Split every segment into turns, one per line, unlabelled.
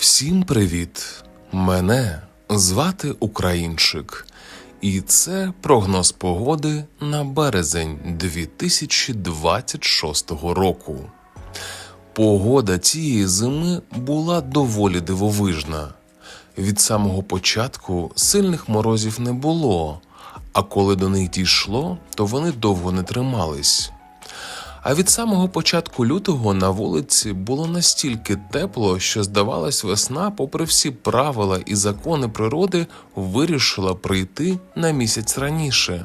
Всім привіт! Мене звати Українчик, і це прогноз погоди на березень 2026 року. Погода цієї зими була доволі дивовижна. Від самого початку сильних морозів не було, а коли до них дійшло, то вони довго не тримались. А від самого початку лютого на вулиці було настільки тепло, що здавалось, весна, попри всі правила і закони природи, вирішила прийти на місяць раніше.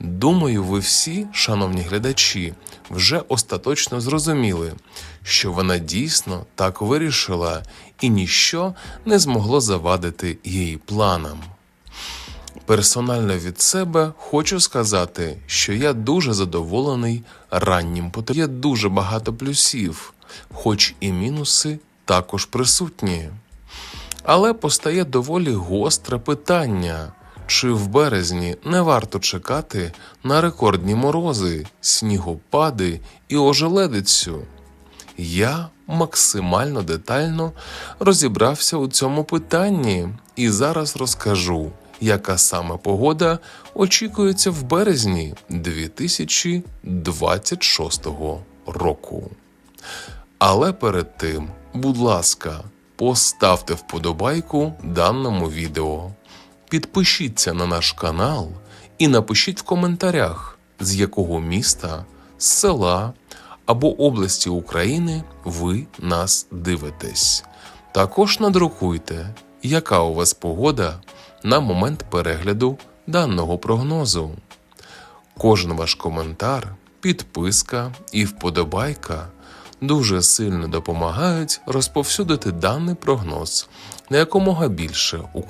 Думаю, ви всі, шановні глядачі, вже остаточно зрозуміли, що вона дійсно так вирішила, і ніщо не змогло завадити її планам. Персонально від себе хочу сказати, що я дуже задоволений раннім потоком. Є дуже багато плюсів, хоч і мінуси також присутні. Але постає доволі гостре питання: чи в березні не варто чекати на рекордні морози, снігопади і ожеледицю? Я максимально детально розібрався у цьому питанні і зараз розкажу, яка саме погода очікується в березні 2026 року. Але перед тим, будь ласка, поставте вподобайку даному відео, підпишіться на наш канал і напишіть в коментарях, з якого міста, села або області України ви нас дивитесь. Також надрукуйте, яка у вас погода на момент перегляду даного прогнозу. Кожен ваш коментар, підписка і вподобайка дуже сильно допомагають розповсюдити даний прогноз на якомога більше українців.